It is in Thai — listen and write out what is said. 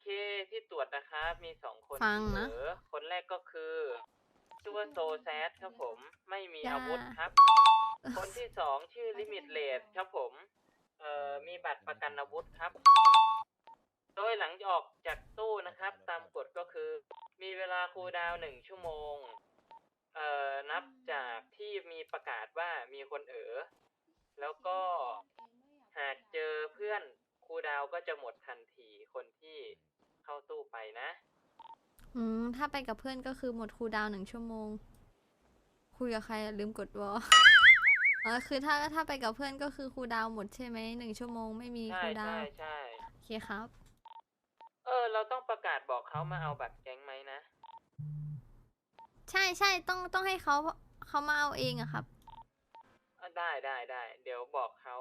เคที่ตรวจนะครับมีสองคนฟังที่นะเผลอคนแรกก็คือชื่อว่าโซแซดครับผม ไม่มีอย่าอาวุธครับ คนที่สองชื่อลิมิตเลดครับผม เอ่อมีบัตรประกันอาวุธครับ โดยหลังออกจากตู้นะครับ ตามกฎก็คือ มีเวลาคูลดาวน์หนึ่งชั่วโมง เอ่อนับจากที่มีประกาศว่ามีคนเอ๋อแล้วก็หากเจอเพื่อนคูลดาวน์ก็จะหมดทันทีคนที่ เข้าตู้ไปนะ อืม ถ้าไปกับเพื่อนก็คือหมดคูลดาวน์หนึ่งชั่วโมง คุยกับใครอะลืมกดวอลอ๋อคือถ้าถ้าไปกับเพื่อนก็คือคูลดาวน์หมดใช่ไหมหนึ่งชั่วโมงไม่มีใช่คูลดาใช่วน์ใช่โอเคครับ เออ เราต้องประกาศบอกเขามาเอาบัตรแก๊งไหมนะ ใช่ใช่ต้องต้องให้เขาเขามาเอาเองอะครับ อะได้ได้ได้ เดี๋ยวบอกเขา